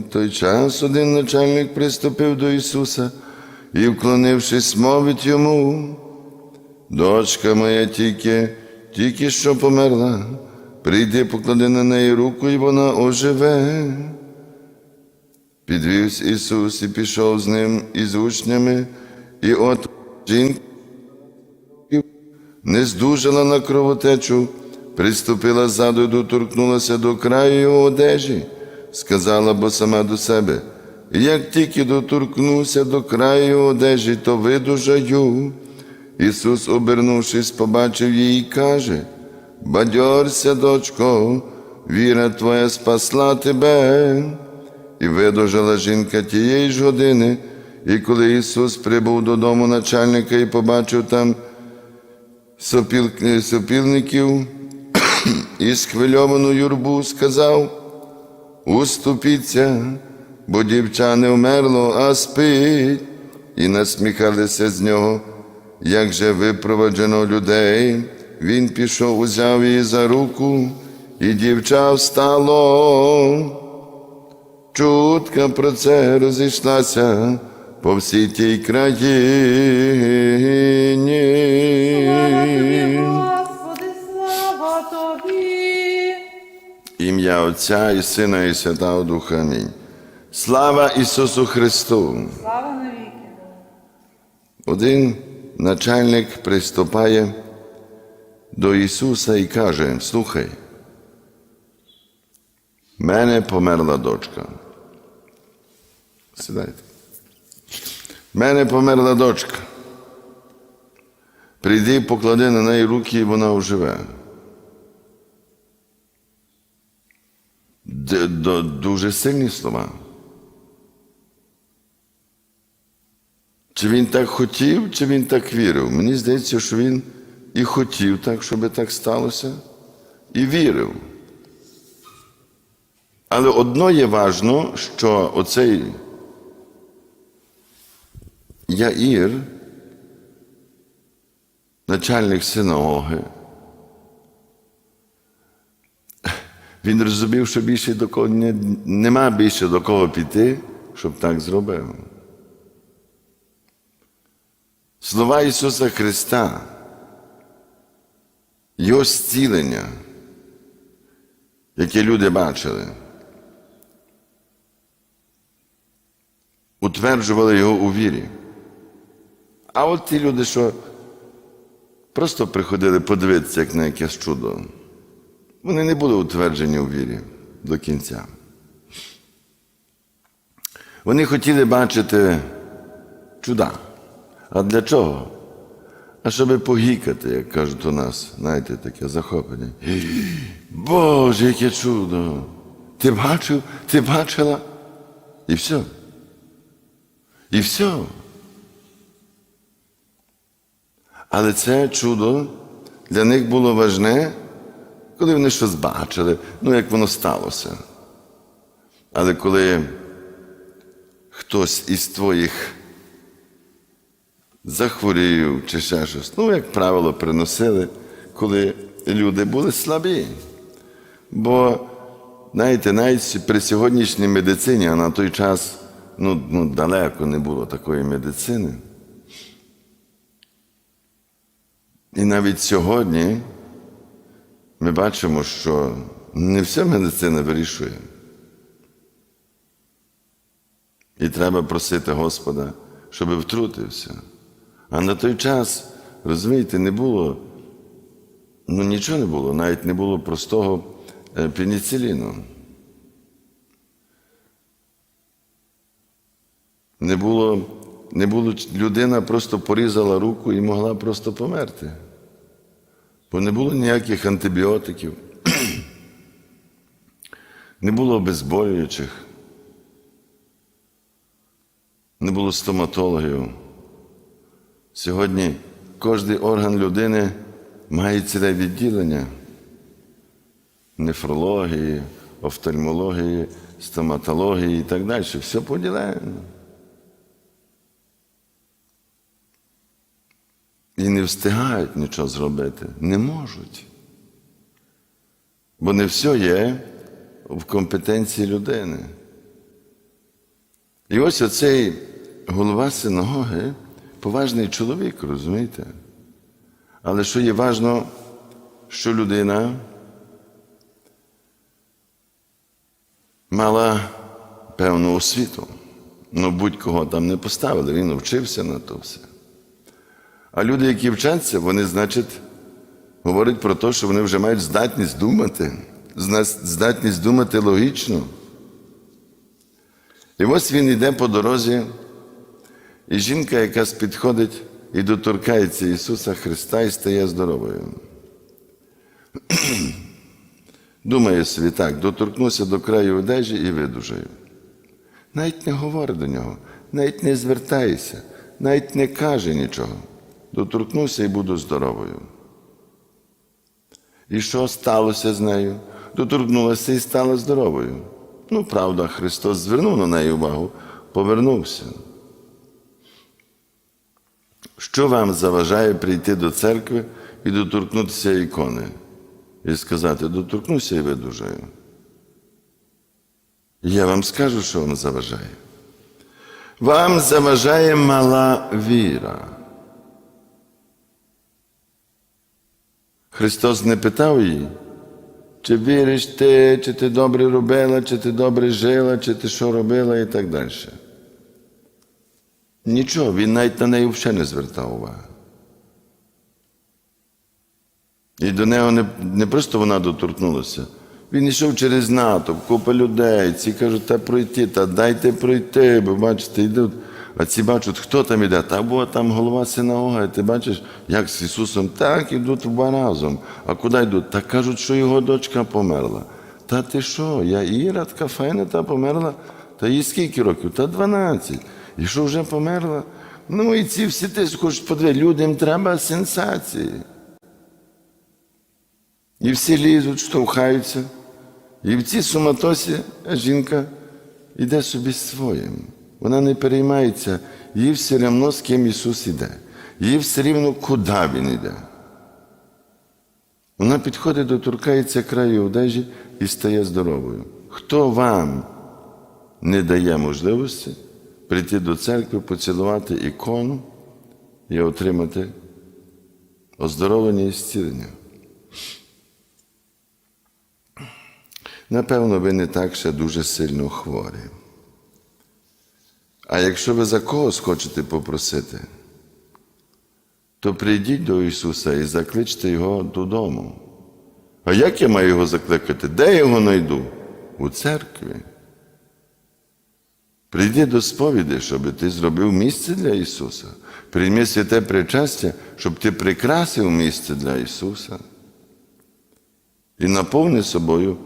В той час один начальник приступив до Ісуса і, вклонившись, мовить йому, дочка моя тільки, тільки що померла, прийди, поклади на неї руку, і вона оживе. Підвівся Ісус і пішов з ним і з учнями, і от жінка не здужала на кровотечу, приступила ззаду, доторкнулася до краю його одежі, сказала бо сама до себе, як тільки доторкнуся до краю одежі, то видужаю. Ісус, обернувшись, побачив її і каже, Бадьорся, дочко, віра твоя спасла тебе. І видужала жінка тієї ж години, і коли Ісус прибув додому начальника і побачив там сопіл, сопільників і схвильовану юрбу, сказав, уступіться, бо дівча не вмерло, а спить, і насміхалися з нього, як же випроваджено людей. Він пішов, узяв її за руку, і дівча встало. Чутка про це розійшлася по всій тій країні. Ім'я Отця і Сина, і Святого Духа. Амінь. Слава Ісусу Христу! Слава навіки. Один начальник приступає до Ісуса і каже: Слухай, в мене померла дочка. Сідайте. В мене померла дочка. Прийди, поклади на неї руки, і вона оживе. Дуже сильні слова. Чи він так хотів, чи він так вірив? Мені здається, що він і хотів так, щоб так сталося, і вірив. Але одно є важно, що оцей Яїр, начальник синагоги, він розумів, що більше до кого не, нема більше до кого піти, щоб так зробив. Слова Ісуса Христа, Його зцілення, яке люди бачили, утверджували його у вірі. А от ті люди, що просто приходили подивитися, як на якесь чудо, вони не були утверджені у вірі до кінця. Вони хотіли бачити чуда. А для чого? А щоб погікати, як кажуть у нас, знаєте, таке захоплення. Боже, яке чудо! Ти бачив, ти бачила? І все. І все. Але це чудо для них було важне, коли вони щось бачили, ну як воно сталося. Але коли хтось із твоїх захворів чи ще щось. Ну, як правило, приносили, коли люди були слабі. Бо, знаєте, навіть при сьогоднішній медицині, а на той час ну, ну, далеко не було такої медицини. І навіть сьогодні ми бачимо, що не вся медицина вирішує. І треба просити Господа, щоб втрутився. А на той час, розумієте, не було, ну нічого не було, навіть не було простого е, пеніциліну. Не було, не було, людина просто порізала руку і могла просто померти. Бо не було ніяких антибіотиків, не було обезболюючих, не було стоматологів. Сьогодні кожен орган людини має ціле відділення нефрології, офтальмології, стоматології і так далі. Все поділено. І не встигають нічого зробити, не можуть. Бо не все є в компетенції людини. І ось оцей голова синагоги поважний чоловік, розумієте? Але що є важно, що людина мала певну освіту. Ну, будь-кого там не поставили, він вчився на то все. А люди, які вчаться, вони, значить, говорять про те, що вони вже мають здатність думати, здатність думати логічно. І ось він йде по дорозі, і жінка якась підходить і доторкається Ісуса Христа і стає здоровою. Думає собі так, доторкнуся до краю одежі і видужаю. Навіть не говорить до нього, навіть не звертається, навіть не каже нічого. Доторкнуся і буду здоровою. І що сталося з нею? Доторкнулася і стала здоровою. Ну, правда, Христос звернув на неї увагу, повернувся. Що вам заважає прийти до церкви і доторкнутися ікони? І сказати, доторкнуся і видужаю. Я вам скажу, що вам заважає. Вам заважає мала віра. Христос не питав її, чи віриш ти, чи ти добре робила, чи ти добре жила, чи ти що робила і так далі. Нічого, він навіть на неї взагалі не звертав уваги. І до нього не, не просто вона доторкнулася. Він йшов через натовп, купа людей. Ці кажуть, та пройти, та дайте пройти, бо бачите, йдуть. А ці бачать, хто там іде, та бо там голова синагоги, ти бачиш, як з Ісусом, так ідуть два разом. А куди йдуть? Та кажуть, що його дочка померла. Та ти що? Я Іра, файна та померла. Та їй скільки років? Та 12. І що вже померла? Ну і ці всі ти хочеш подивитися, людям треба сенсації. І всі лізуть, штовхаються. І в цій суматосі жінка йде собі своїм. Вона не переймається, їй все рівно, з ким Ісус іде. Їй все рівно, куди Він йде. Вона підходить, доторкається краю одежі і стає здоровою. Хто вам не дає можливості прийти до церкви, поцілувати ікону і отримати оздоровлення і зцілення? Напевно, ви не так ще дуже сильно хворі. А якщо ви за когось хочете попросити, то прийдіть до Ісуса і закличте Його додому. А як я маю його закликати? Де я його знайду? У церкві. Прийди до сповіді, щоб ти зробив місце для Ісуса. Прийми святе причастя, щоб ти прикрасив місце для Ісуса. І наповни собою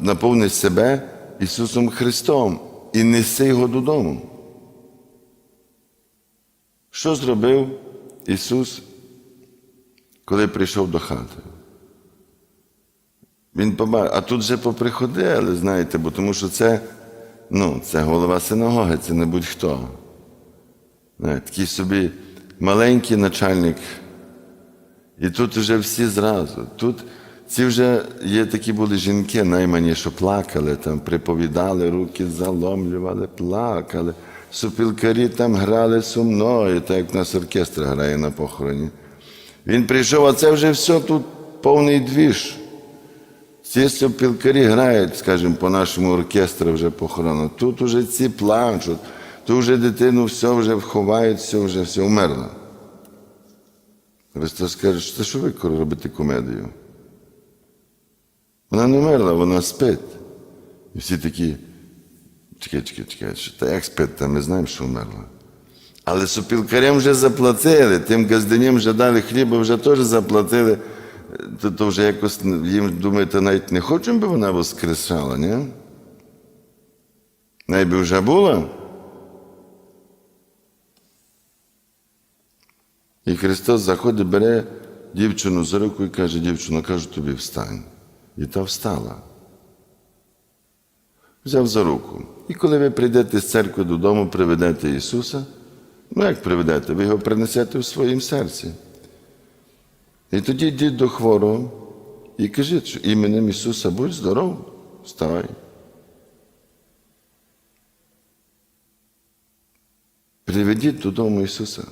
наповни себе Ісусом Христом і неси Його додому. Що зробив Ісус, коли прийшов до хати? Він побачив, а тут вже поприходили, знаєте, бо тому що це, ну, це голова синагоги, це не будь-хто. Знаєте, Такий собі маленький начальник. І тут вже всі зразу. Тут ці вже є такі були жінки, наймані, що плакали, там приповідали, руки заломлювали, плакали. Супілкарі там грали сумною, так як у нас оркестр грає на похороні. Він прийшов, а це вже все тут повний двіж. Ці супілкарі грають, скажімо, по нашому оркестру вже похорону. Тут уже ці плачуть, тут вже дитину все вже вховають, все вже все вмерло. Христос каже, що ви робите комедію? Вона не вмерла, вона спить. І всі такі, чекай, чекай, чекай, та як спить, та ми знаємо, що вмерла. Але супілкарям вже заплатили, тим газдиням вже дали хліба, вже теж заплатили. То, то вже якось їм, думаєте, навіть не хочемо, би вона воскресала, ні? Най би вже була. І Христос заходить, бере дівчину за руку і каже, дівчино, кажу тобі, встань. І та встала. Взяв за руку. І коли ви прийдете з церкви додому, приведете Ісуса, ну як приведете, ви його принесете в своїм серці. І тоді йдіть до хворого і кажіть, що іменем Ісуса будь здоров, вставай. Приведіть додому Ісуса.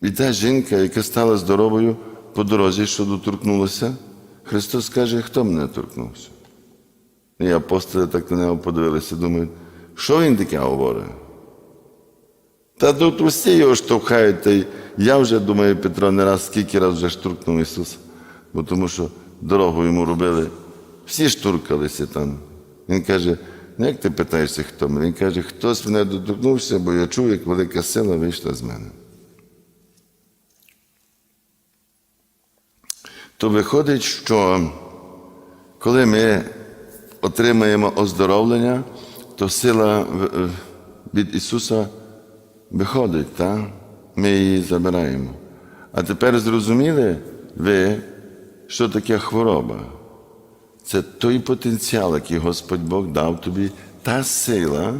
І та жінка, яка стала здоровою по дорозі, що доторкнулася, Христос каже, хто мене торкнувся? І апостоли так на нього подивилися, думають, що він таке говорить? Та тут усі його штовхають, та я вже думаю, Петро, не раз скільки раз вже штуркнув Ісуса, бо тому що дорогу йому робили, всі штуркалися там. Він каже, ну як ти питаєшся, хто мене? Він каже, хтось мене доторкнувся, бо я чув, як велика сила вийшла з мене. То виходить, що коли ми отримаємо оздоровлення, то сила від Ісуса виходить, так? ми її забираємо. А тепер зрозуміли ви, що таке хвороба? Це той потенціал, який Господь Бог дав тобі, та сила,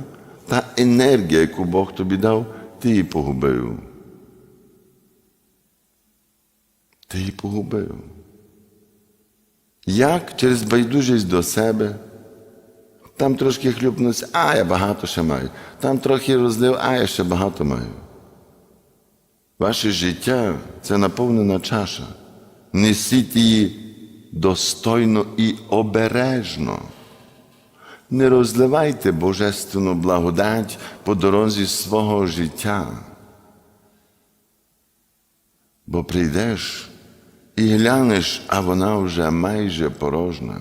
та енергія, яку Бог тобі дав, ти її погубив. Ти її погубив. Як через байдужість до себе? Там трошки хлюпнувся, а я багато ще маю. Там трохи розлив, а я ще багато маю. Ваше життя це наповнена чаша. Несіть її достойно і обережно. Не розливайте божественну благодать по дорозі свого життя. Бо прийдеш і глянеш, а вона вже майже порожна.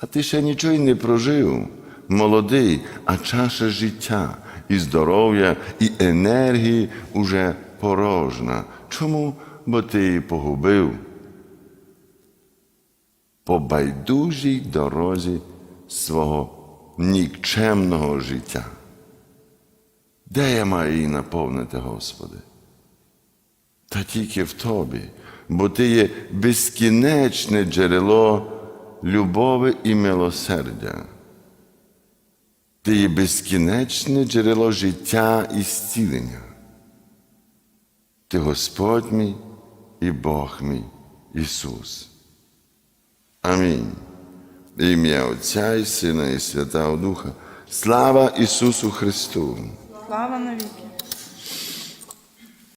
А ти ще нічого й не прожив, молодий, а чаша життя, і здоров'я, і енергії уже порожна. Чому? Бо ти її погубив по байдужій дорозі свого нікчемного життя. Де я маю її наповнити, Господи? Та тільки в Тобі, бо Ти є безкінечне джерело любові і милосердя. Ти є безкінечне джерело життя і зцілення. Ти Господь мій і Бог мій Ісус. Амінь. Ім'я Отця і Сина і Святого Духа. Слава Ісусу Христу! Слава навіки.